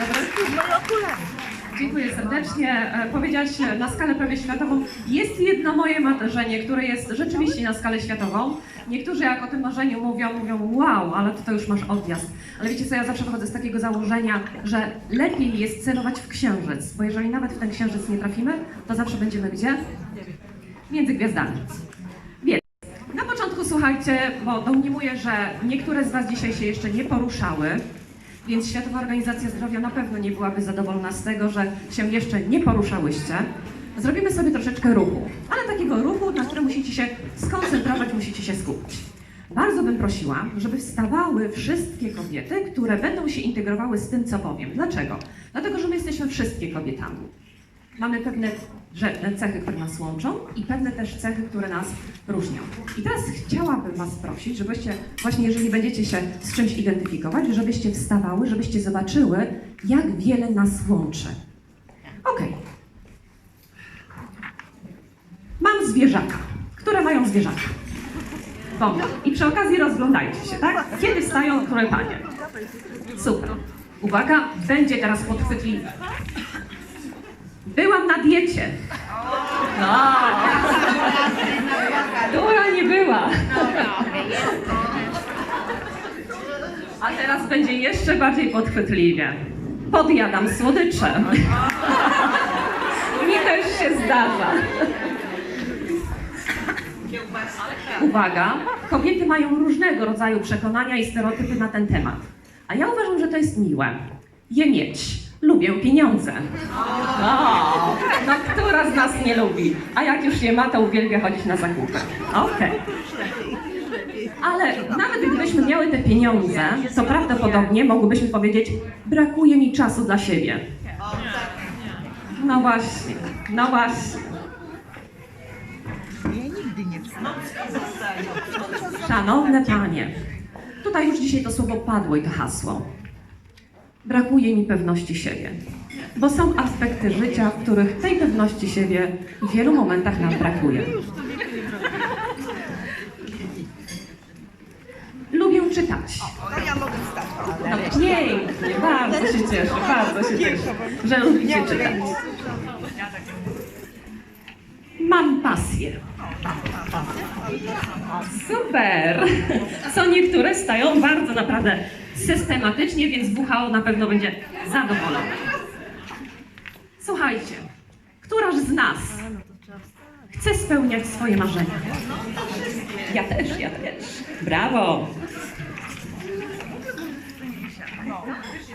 Moje okulary. Dziękuję serdecznie. E, Powiedziałaś e, na skalę prawie światową. Jest jedno moje marzenie, które jest rzeczywiście na skalę światową. Niektórzy jak o tym marzeniu mówią, mówią wow, ale to już masz odjazd. Ale wiecie co, ja zawsze wychodzę z takiego założenia, że lepiej jest celować w księżyc, bo jeżeli nawet w ten księżyc nie trafimy, to zawsze będziemy gdzie? Między gwiazdami. Więc na początku słuchajcie, bo domniemuję, że niektóre z Was dzisiaj się jeszcze nie poruszały, więc Światowa Organizacja Zdrowia na pewno nie byłaby zadowolona z tego, że się jeszcze nie poruszałyście. Zrobimy sobie troszeczkę ruchu, ale takiego ruchu, na którym musicie się skoncentrować, musicie się skupić. Bardzo bym prosiła, żeby wstawały wszystkie kobiety, które będą się integrowały z tym, co powiem. Dlaczego? Dlatego, że my jesteśmy wszystkie kobietami. Mamy pewne cechy, które nas łączą i pewne też cechy, które nas różnią. I teraz chciałabym Was prosić, żebyście właśnie jeżeli będziecie się z czymś identyfikować, żebyście wstawały, żebyście zobaczyły, jak wiele nas łączy. Okej. Mam zwierzaka. Które mają zwierzaka? Dobra. I przy okazji rozglądajcie się, tak? Kiedy wstają które panie? Super. Uwaga, będzie teraz podchwytliwe. Byłam na diecie. No. Dura nie była. A teraz będzie jeszcze bardziej podchwytliwie. Podjadam słodycze. Mi też się zdarza. Uwaga, kobiety mają różnego rodzaju przekonania i stereotypy na ten temat. A ja uważam, że to jest miłe. Je mieć. Lubię pieniądze. O, no która z nas nie lubi? A jak już je ma, to uwielbia chodzić na zakupy. Okej. Ale nawet gdybyśmy miały te pieniądze, to prawdopodobnie mogłybyśmy powiedzieć, brakuje mi czasu dla siebie. No właśnie, no właśnie. Ja nigdy nie. Szanowne panie, tutaj już dzisiaj to słowo padło i to hasło. Brakuje mi pewności siebie, bo są aspekty życia, w których tej pewności siebie w wielu momentach nam brakuje. Lubię czytać. No ja mogę wstać. No bardzo się cieszę, bardzo się cieszę, że lubicie czytać. Mam pasję. Super! Są niektóre stają bardzo naprawdę systematycznie, więc WHO na pewno będzie zadowolony. Słuchajcie, któraż z nas chce spełniać swoje marzenia? Ja też, ja też. Brawo!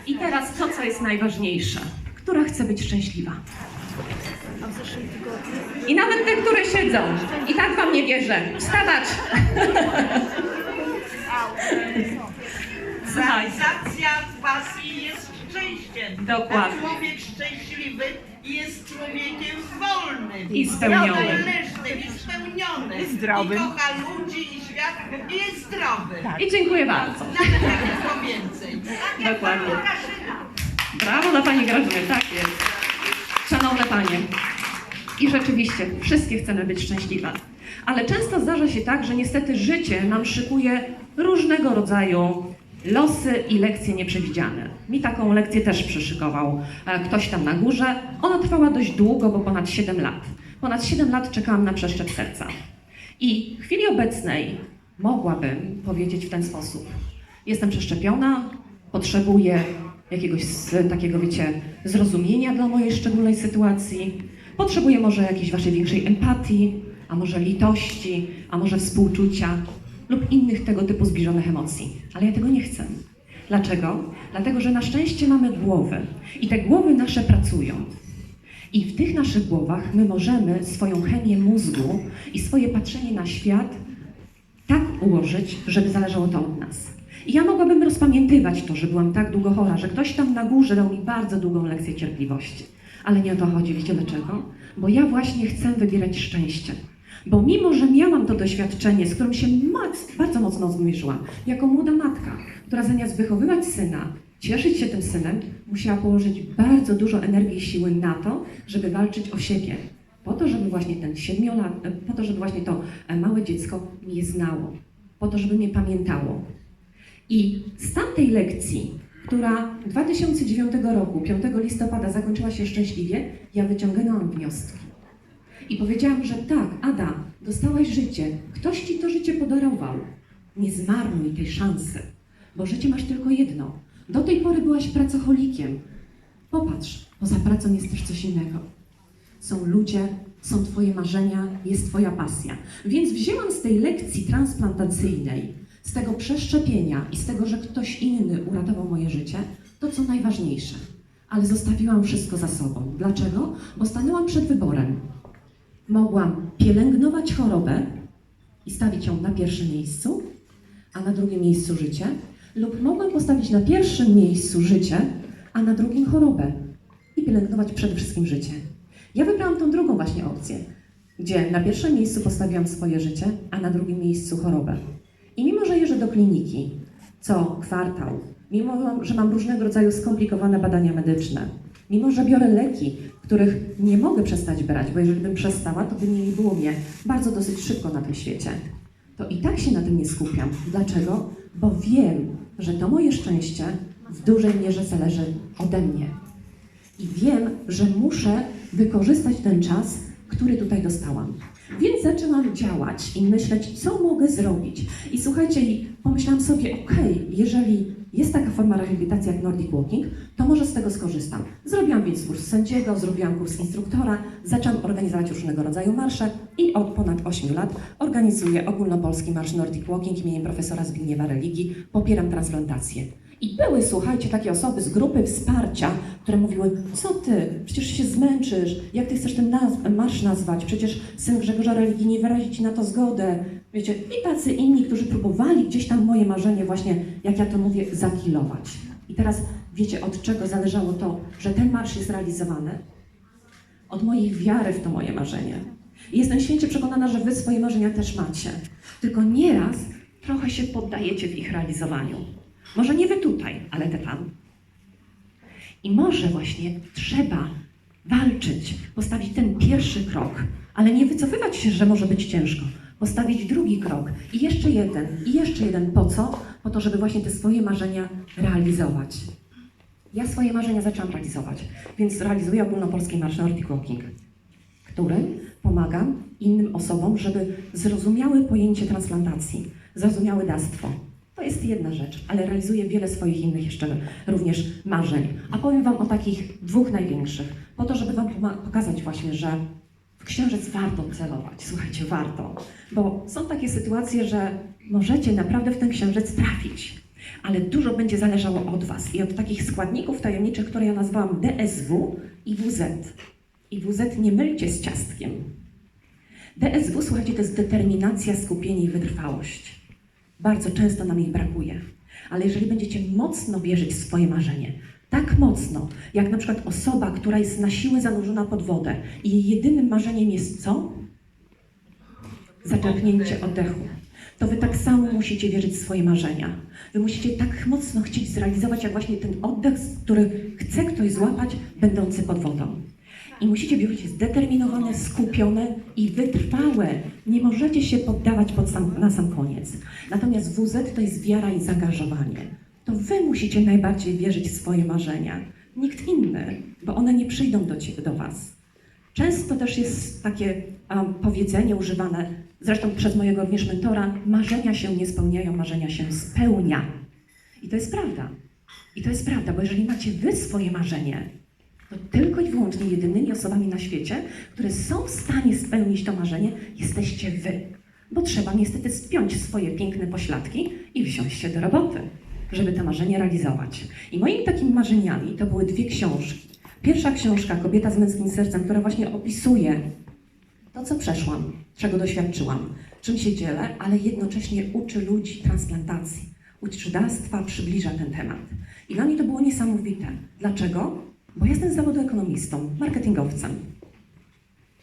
I teraz to, co jest najważniejsze. Która chce być szczęśliwa? I nawet te, które siedzą. I tak wam nie wierzę. Wstawać! Realizacja pasji jest szczęściem. Dokładnie. A człowiek szczęśliwy jest człowiekiem wolnym. I spełnionym. Niezależnym i spełnionym. I zdrowym. I kocha ludzi i świat. I jest zdrowy. i dziękuję bardzo. Nawet jak tylko więcej. Tak Dokładnie. Brawo dla Pani Grażyny, tak jest. Szanowne Panie, i rzeczywiście wszystkie chcemy być szczęśliwe, ale często zdarza się tak, że niestety życie nam szykuje różnego rodzaju losy i lekcje nieprzewidziane. Mi taką lekcję też przyszykował e, ktoś tam na górze. Ona trwała dość długo, bo ponad 7 lat. Ponad 7 lat czekałam na przeszczep serca. I w chwili obecnej mogłabym powiedzieć w ten sposób. Jestem przeszczepiona, potrzebuję jakiegoś takiego, wiecie, zrozumienia dla mojej szczególnej sytuacji. Potrzebuję może jakiejś waszej większej empatii, a może litości, a może współczucia lub innych tego typu zbliżonych emocji. Ale ja tego nie chcę. Dlaczego? Dlatego, że na szczęście mamy głowy i te głowy nasze pracują. I w tych naszych głowach my możemy swoją chemię mózgu i swoje patrzenie na świat tak ułożyć, żeby zależało to od nas. I ja mogłabym rozpamiętywać to, że byłam tak długo chora, że ktoś tam na górze dał mi bardzo długą lekcję cierpliwości. Ale nie o to chodzi, wiecie dlaczego? Bo ja właśnie chcę wybierać szczęście. Bo mimo, że miałam to doświadczenie, z którym się bardzo mocno zmierzyłam, jako młoda matka, która zamiast wychowywać syna, cieszyć się tym synem, musiała położyć bardzo dużo energii i siły na to, żeby walczyć o siebie. Po to, żeby właśnie ten siedmiolat, po to, żeby właśnie to e, małe dziecko mnie znało. Po to, żeby mnie pamiętało. I z tamtej lekcji która 2009 roku, 5 listopada zakończyła się szczęśliwie, ja wyciągnęłam wnioski. I powiedziałam, że tak, Ada, dostałaś życie, ktoś ci to życie podarował. Nie zmarnuj tej szansy, bo życie masz tylko jedno. Do tej pory byłaś pracocholikiem. Popatrz, poza pracą jest też coś innego. Są ludzie, są Twoje marzenia, jest Twoja pasja. Więc wzięłam z tej lekcji transplantacyjnej, z tego przeszczepienia i z tego, że ktoś inny uratował moje życie, to co najważniejsze. Ale zostawiłam wszystko za sobą. Dlaczego? Bo stanęłam przed wyborem. Mogłam pielęgnować chorobę i stawić ją na pierwszym miejscu, a na drugim miejscu życie, lub mogłam postawić na pierwszym miejscu życie, a na drugim chorobę i pielęgnować przede wszystkim życie. Ja wybrałam tą drugą właśnie opcję, gdzie na pierwszym miejscu postawiłam swoje życie, a na drugim miejscu chorobę. I mimo, że jeżdżę do kliniki co kwartał, mimo, że mam różnego rodzaju skomplikowane badania medyczne, mimo, że biorę leki, których nie mogę przestać brać, bo jeżeli bym przestała, to by nie było mnie bardzo dosyć szybko na tym świecie, to i tak się na tym nie skupiam. Dlaczego? Bo wiem, że to moje szczęście w dużej mierze zależy ode mnie. I wiem, że muszę wykorzystać ten czas, który tutaj dostałam. Więc zaczęłam działać i myśleć, co mogę zrobić. I słuchajcie, pomyślałam sobie, okej, jeżeli jest taka forma rehabilitacji jak Nordic Walking, to może z tego skorzystam. Zrobiłam więc kurs sędziego, zrobiłam kurs instruktora, zaczęłam organizować różnego rodzaju marsze i od ponad 8 lat organizuję ogólnopolski marsz Nordic Walking imieniem profesora Zbigniewa Religii. Popieram transplantację. I były, słuchajcie, takie osoby z grupy wsparcia, które mówiły, co ty, przecież się zmęczysz, jak ty chcesz ten marsz nazwać, przecież syn Grzegorza Religii nie wyrazi ci na to zgodę. Wiecie, i tacy inni, którzy próbowali gdzieś tam moje marzenie właśnie, jak ja to mówię, zakilować. I teraz wiecie, od czego zależało to, że ten marsz jest realizowany? Od mojej wiary w to moje marzenie. I jestem święcie przekonana, że wy swoje marzenia też macie. Tylko nieraz trochę się poddajecie w ich realizowaniu. Może nie wy tutaj, ale te tam. I może właśnie trzeba walczyć, postawić ten pierwszy krok, ale nie wycofywać się, że może być ciężko. Postawić drugi krok i jeszcze jeden, i jeszcze jeden. Po co? Po to, żeby właśnie te swoje marzenia realizować. Ja swoje marzenia zaczęłam realizować, więc realizuję ogólnopolski marsz Nordic Walking, którym pomagam innym osobom, żeby zrozumiały pojęcie transplantacji, zrozumiały dawstwo. To jest jedna rzecz, ale realizuję wiele swoich innych jeszcze również marzeń. A powiem Wam o takich dwóch największych, po to, żeby Wam pokazać właśnie, że księżyc warto celować. Słuchajcie, warto. Bo są takie sytuacje, że możecie naprawdę w ten księżyc trafić, ale dużo będzie zależało od Was i od takich składników tajemniczych, które ja nazwałam DSW i WZ. I WZ nie mylcie z ciastkiem. DSW, słuchajcie, to jest determinacja, skupienie i wytrwałość. Bardzo często nam ich brakuje. Ale jeżeli będziecie mocno wierzyć w swoje marzenie, tak mocno, jak na przykład osoba, która jest na siłę zanurzona pod wodę i jej jedynym marzeniem jest co? Zaczerpnięcie oddechu. To wy tak samo musicie wierzyć w swoje marzenia. Wy musicie tak mocno chcieć zrealizować, jak właśnie ten oddech, który chce ktoś złapać, będący pod wodą. I musicie być zdeterminowane, skupione i wytrwałe. Nie możecie się poddawać pod sam, na sam koniec. Natomiast WZ to jest wiara i zaangażowanie. To wy musicie najbardziej wierzyć w swoje marzenia. Nikt inny, bo one nie przyjdą do, cie, do was. Często też jest takie um, powiedzenie używane, zresztą przez mojego również mentora, marzenia się nie spełniają, marzenia się spełnia. I to jest prawda. I to jest prawda, bo jeżeli macie wy swoje marzenie, to tylko i wyłącznie jedynymi osobami na świecie, które są w stanie spełnić to marzenie, jesteście wy. Bo trzeba niestety spiąć swoje piękne pośladki i wziąć się do roboty, żeby to marzenie realizować. I moimi takimi marzeniami to były dwie książki. Pierwsza książka, Kobieta z męskim sercem, która właśnie opisuje to, co przeszłam, czego doświadczyłam, czym się dzielę, ale jednocześnie uczy ludzi transplantacji, uczy dawstwa, przybliża ten temat. I dla mnie to było niesamowite. Dlaczego? Bo jestem z zawodu ekonomistą, marketingowcem.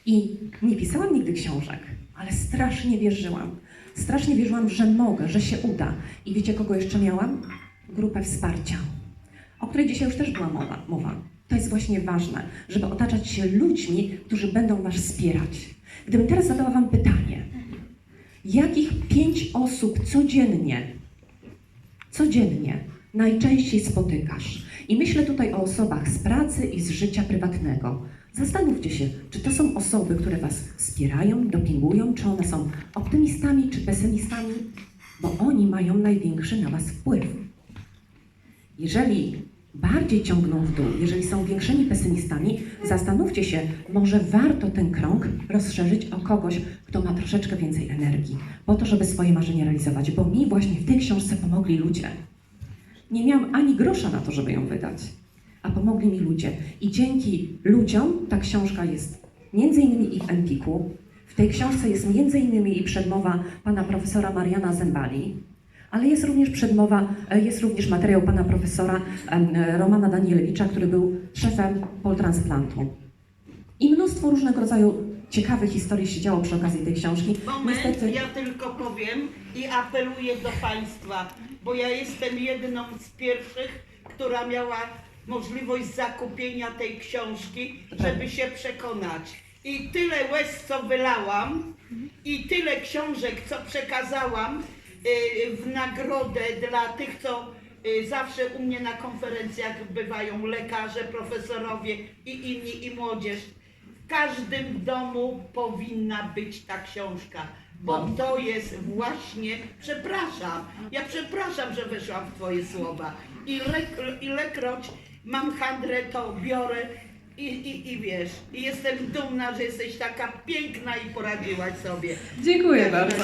I nie pisałam nigdy książek, ale strasznie wierzyłam. Strasznie wierzyłam, że mogę, że się uda. I wiecie, kogo jeszcze miałam? Grupę wsparcia, o której dzisiaj już też była mowa. mowa. To jest właśnie ważne, żeby otaczać się ludźmi, którzy będą Was wspierać. Gdybym teraz zadała Wam pytanie, jakich pięć osób codziennie, codziennie najczęściej spotykasz? I myślę tutaj o osobach z pracy i z życia prywatnego. Zastanówcie się, czy to są osoby, które Was wspierają, dopingują, czy one są optymistami czy pesymistami, bo oni mają największy na Was wpływ. Jeżeli bardziej ciągną w dół, jeżeli są większymi pesymistami, zastanówcie się, może warto ten krąg rozszerzyć o kogoś, kto ma troszeczkę więcej energii, po to, żeby swoje marzenia realizować, bo mi właśnie w tej książce pomogli ludzie. Nie miałam ani grosza na to, żeby ją wydać, a pomogli mi ludzie. I dzięki ludziom ta książka jest między innymi i w Empiku. W tej książce jest między innymi i przedmowa pana profesora Mariana Zembali, ale jest również przedmowa, e, jest również materiał pana profesora e, Romana Danielewicza, który był szefem Poltransplantu. I mnóstwo różnego rodzaju ciekawych historii się działo przy okazji tej książki. Moment, Niestety, ja tylko powiem i apeluję do Państwa, bo ja jestem jedną z pierwszych, która miała możliwość zakupienia tej książki, żeby się przekonać. I tyle łez, co wylałam, i tyle książek, co przekazałam y, w nagrodę dla tych, co y, zawsze u mnie na konferencjach bywają lekarze, profesorowie i inni, i młodzież. W każdym domu powinna być ta książka, bo to jest właśnie, przepraszam, ja przepraszam, że weszłam w Twoje słowa. Ile- Ilekroć mam handrę, to biorę i, i, i wiesz, i jestem dumna, że jesteś taka piękna i poradziłaś sobie. Dziękuję bardzo.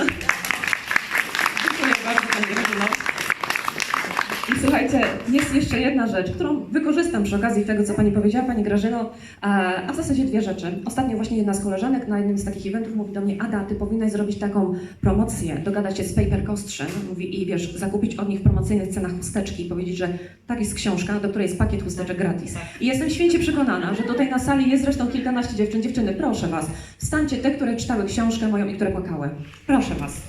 Dziękuję bardzo, Pani. I słuchajcie, jest jeszcze jedna rzecz, którą wykorzystam przy okazji tego, co Pani powiedziała, Pani Grażyno, a, w zasadzie dwie rzeczy. Ostatnio właśnie jedna z koleżanek na jednym z takich eventów mówi do mnie, Ada, Ty powinnaś zrobić taką promocję, dogadać się z Paper Kostrzyn, mówi, i wiesz, zakupić od nich w promocyjnych cenach chusteczki i powiedzieć, że tak jest książka, do której jest pakiet chusteczek gratis. I jestem święcie przekonana, że tutaj na sali jest zresztą kilkanaście dziewczyn. Dziewczyny, proszę Was, wstańcie te, które czytały książkę moją i które płakały. Proszę Was.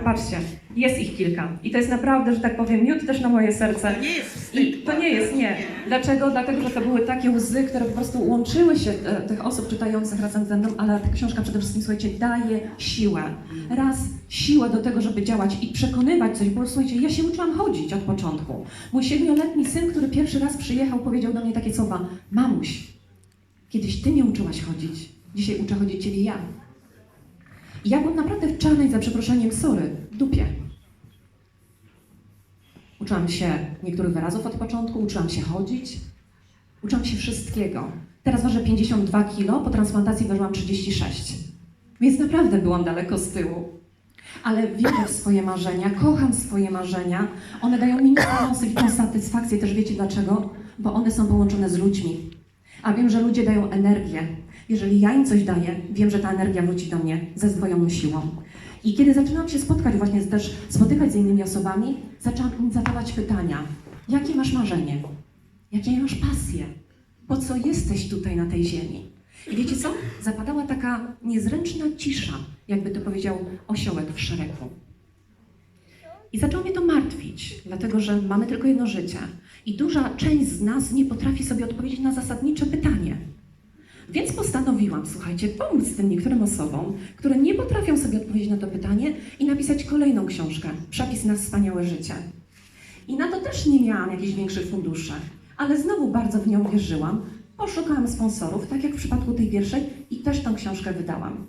Popatrzcie, jest ich kilka. I to jest naprawdę, że tak powiem, miód też na moje serce. To nie jest wstyd. I to nie jest, nie. Dlaczego? Dlatego, że to były takie łzy, które po prostu łączyły się e, tych osób czytających razem ze mną, ale ta książka przede wszystkim, słuchajcie, daje siłę. Raz siłę do tego, żeby działać i przekonywać coś, bo słuchajcie, ja się uczyłam chodzić od początku. Mój siedmioletni syn, który pierwszy raz przyjechał, powiedział do mnie takie słowa, mamuś, kiedyś ty nie uczyłaś chodzić, dzisiaj uczę chodzić ciebie ja. Ja byłam naprawdę w czarnej, za przeproszeniem, sorry, dupie. Uczyłam się niektórych wyrazów od początku, uczyłam się chodzić, uczyłam się wszystkiego. Teraz ważę 52 kg, po transplantacji ważyłam 36. Więc naprawdę byłam daleko z tyłu. Ale wierzę w swoje marzenia, kocham swoje marzenia. One dają mi niesamowitą satysfakcję. Też wiecie dlaczego? Bo one są połączone z ludźmi. A wiem, że ludzie dają energię. Jeżeli ja im coś daję, wiem, że ta energia wróci do mnie ze zdwojoną siłą. I kiedy zaczynałam się spotkać, właśnie też spotykać z innymi osobami, zaczęłam im zadawać pytania. Jakie masz marzenie? Jakie masz pasje? Po co jesteś tutaj na tej ziemi? I wiecie co? Zapadała taka niezręczna cisza, jakby to powiedział osiołek w szeregu. I zaczęło mnie to martwić, dlatego że mamy tylko jedno życie. I duża część z nas nie potrafi sobie odpowiedzieć na zasadnicze pytanie. Więc postanowiłam, słuchajcie, pomóc tym niektórym osobom, które nie potrafią sobie odpowiedzieć na to pytanie i napisać kolejną książkę, Przepis na wspaniałe życie. I na to też nie miałam jakichś większych funduszy, ale znowu bardzo w nią wierzyłam, poszukałam sponsorów, tak jak w przypadku tej pierwszej i też tą książkę wydałam.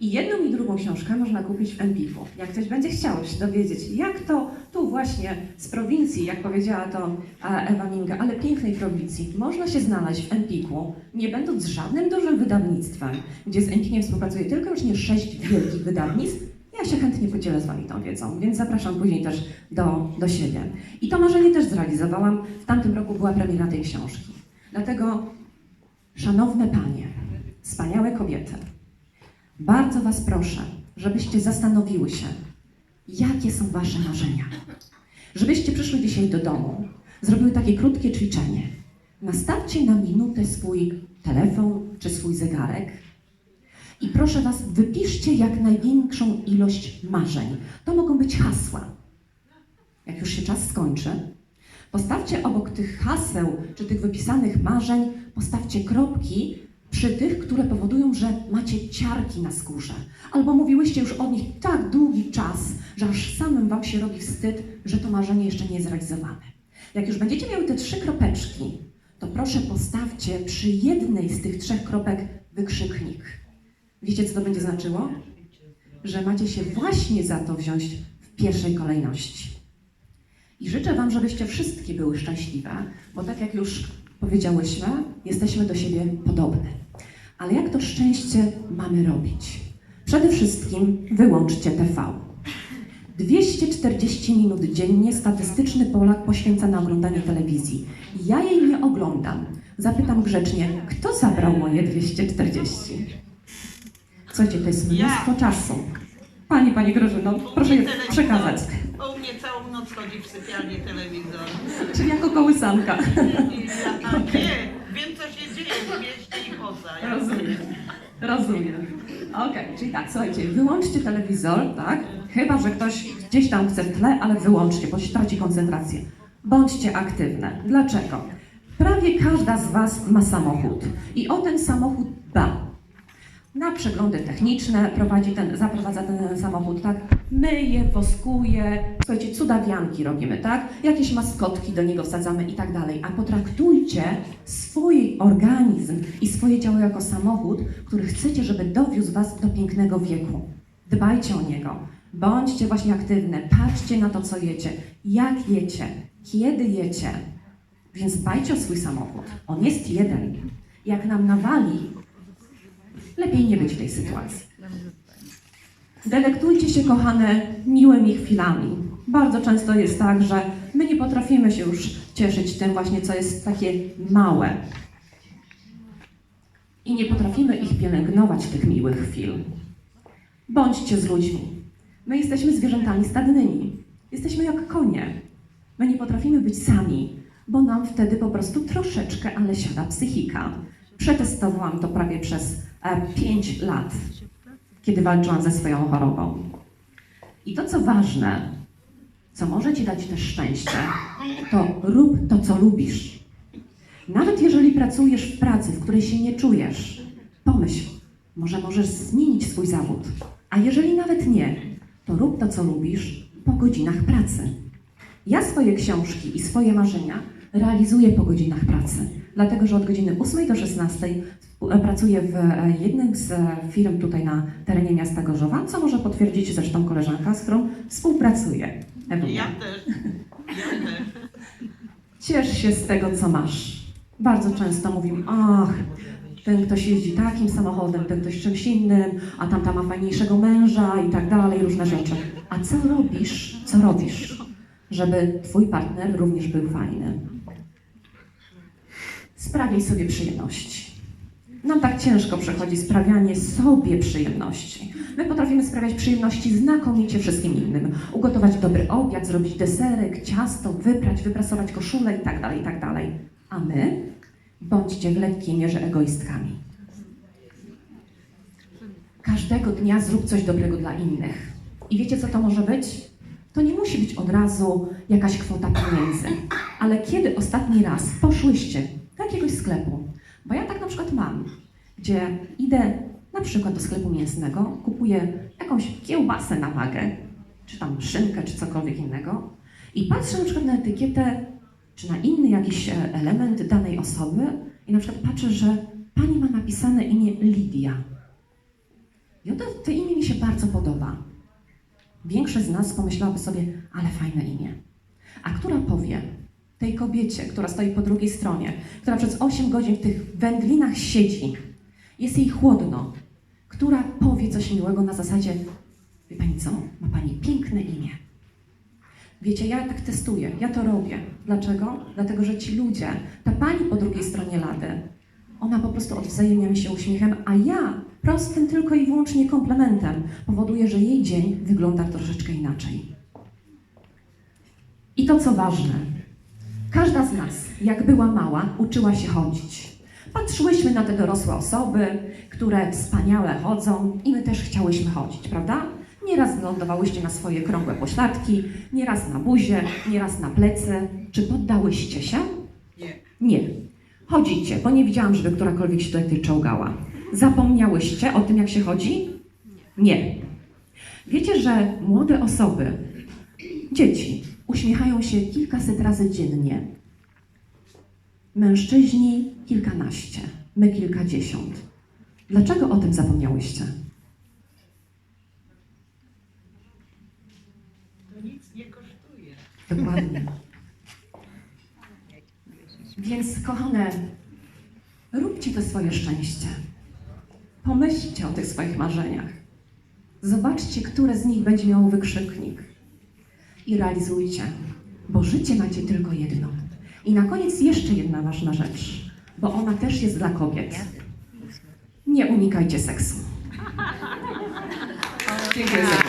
I jedną i drugą książkę można kupić w Empiku. Jak ktoś będzie chciał się dowiedzieć, jak to tu właśnie z prowincji, jak powiedziała to Ewa Minga, ale pięknej prowincji, można się znaleźć w Empiku, nie będąc żadnym dużym wydawnictwem, gdzie z Empikiem współpracuje tylko już nie sześć wielkich wydawnictw, ja się chętnie podzielę z Wami tą wiedzą, więc zapraszam później też do, do siebie. I to marzenie też zrealizowałam. W tamtym roku była premiera tej książki. Dlatego, szanowne panie, wspaniałe kobiety, bardzo Was proszę, żebyście zastanowiły się, jakie są Wasze marzenia. Żebyście przyszły dzisiaj do domu, zrobiły takie krótkie ćwiczenie. Nastawcie na minutę swój telefon czy swój zegarek i proszę Was, wypiszcie jak największą ilość marzeń. To mogą być hasła. Jak już się czas skończy, postawcie obok tych haseł czy tych wypisanych marzeń, postawcie kropki Przy tych, które powodują, że macie ciarki na skórze, albo mówiłyście już o nich tak długi czas, że aż samym wam się robi wstyd, że to marzenie jeszcze nie jest zrealizowane. Jak już będziecie miały te trzy kropeczki, to proszę postawcie przy jednej z tych trzech kropek wykrzyknik. Wiecie, co to będzie znaczyło? Że macie się właśnie za to wziąć w pierwszej kolejności. I życzę Wam, żebyście wszystkie były szczęśliwe, bo tak jak już powiedziałyśmy, jesteśmy do siebie podobne. Ale jak to szczęście mamy robić? Przede wszystkim wyłączcie TV. 240 minut dziennie statystyczny Polak poświęca na oglądanie telewizji. Ja jej nie oglądam. Zapytam grzecznie, kto zabrał moje 240? Słuchajcie, to jest Ja. mnóstwo czasu. Pani, Pani Grażyno, proszę je przekazać. U mnie całą noc chodzi w sypialni telewizor. Czyli jako kołysanka. I ja tam dzieje w mieście i poza. Rozumiem. Rozumiem. Okej, czyli tak, słuchajcie, wyłączcie telewizor, tak? Chyba, że ktoś gdzieś tam chce w tle, ale wyłączcie, bo się traci koncentrację. Bądźcie aktywne. Dlaczego? Prawie każda z Was ma samochód i o ten samochód dba. Na przeglądy techniczne prowadzi ten, zaprowadza ten samochód, tak? Myje, woskuje, słuchajcie, cudawianki robimy, tak? Jakieś maskotki do niego wsadzamy i tak dalej. A potraktujcie swój organizm i swoje ciało jako samochód, który chcecie, żeby dowiózł Was do pięknego wieku. Dbajcie o niego. Bądźcie właśnie aktywne, patrzcie na to, co jecie, jak jecie, kiedy jecie. Więc dbajcie o swój samochód. On jest jeden. Jak nam nawali, lepiej nie być w tej sytuacji. Delektujcie się, kochane, miłymi chwilami. Bardzo często jest tak, że my nie potrafimy się już cieszyć tym właśnie, co jest takie małe. I nie potrafimy ich pielęgnować, tych miłych chwil. Bądźcie z ludźmi. My jesteśmy zwierzętami stadnymi. Jesteśmy jak konie. My nie potrafimy być sami, bo nam wtedy po prostu troszeczkę, ale siada psychika. Przetestowałam to prawie przez 5 lat, kiedy walczyłam ze swoją chorobą. I to, co ważne, co może Ci dać też szczęście, to rób to, co lubisz. Nawet jeżeli pracujesz w pracy, w której się nie czujesz, pomyśl, może możesz zmienić swój zawód. A jeżeli nawet nie, to rób to, co lubisz po godzinach pracy. Ja swoje książki i swoje marzenia realizuję po godzinach pracy, dlatego że od godziny 8 do 16 e, pracuję w e, jednym z e, firm tutaj na terenie miasta Gorzowa, co może potwierdzić zresztą koleżanka, z którą współpracuję. Ewunia. Ja też. Ja też. Ciesz się z tego, co masz. Bardzo często mówimy, ach, ten ktoś jeździ takim samochodem, ten ktoś czymś innym, a tamta ma fajniejszego męża i tak dalej, różne rzeczy. A co robisz, co robisz, żeby twój partner również był fajny? Sprawiaj sobie przyjemności. Nam tak ciężko przychodzi sprawianie sobie przyjemności. My potrafimy sprawiać przyjemności znakomicie wszystkim innym. Ugotować dobry obiad, zrobić deserek, ciasto, wyprać, wyprasować koszulę i tak dalej, i tak. A my bądźcie w lekkiej mierze egoistkami. Każdego dnia zrób coś dobrego dla innych. I wiecie, co to może być? To nie musi być od razu jakaś kwota pieniędzy. Ale kiedy ostatni raz poszłyście do jakiegoś sklepu, bo ja tak na przykład mam, gdzie idę na przykład do sklepu mięsnego, kupuję jakąś kiełbasę na wagę, czy tam szynkę, czy cokolwiek innego i patrzę na przykład na etykietę, czy na inny jakiś e, element danej osoby i na przykład patrzę, że pani ma napisane imię Lidia. I oto to imię mi się bardzo podoba. Większość z nas pomyślałaby sobie, ale fajne imię. A która powie tej kobiecie, która stoi po drugiej stronie, która przez 8 godzin w tych wędlinach siedzi, jest jej chłodno, która powie coś miłego na zasadzie, wie pani co, ma pani piękne imię. Wiecie, ja tak testuję, ja to robię. Dlaczego? Dlatego, że ci ludzie, ta pani po drugiej stronie lady, ona po prostu odwzajemnia mi się uśmiechem, a ja prostym tylko i wyłącznie komplementem powoduje, że jej dzień wygląda troszeczkę inaczej. I to co ważne, każda z nas, jak była mała, uczyła się chodzić. Patrzyłyśmy na te dorosłe osoby, które wspaniale chodzą i my też chciałyśmy chodzić, prawda? Nieraz lądowałyście na swoje krągłe pośladki, nieraz na buzie, nieraz na plecy. Czy poddałyście się? Nie. Nie. Chodzicie, bo nie widziałam, żeby którakolwiek się tutaj czołgała. Zapomniałyście o tym, jak się chodzi? Nie. Wiecie, że młode osoby, dzieci, uśmiechają się kilkaset razy dziennie. Mężczyźni kilkanaście, my kilkadziesiąt. Dlaczego o tym zapomniałyście? To nic nie kosztuje. Dokładnie. Więc, kochane, róbcie to swoje szczęście. Pomyślcie o tych swoich marzeniach. Zobaczcie, które z nich będzie miało wykrzyknik. I realizujcie, bo życie macie tylko jedno. I na koniec jeszcze jedna ważna rzecz, bo ona też jest dla kobiet. Nie unikajcie seksu. Dziękuję.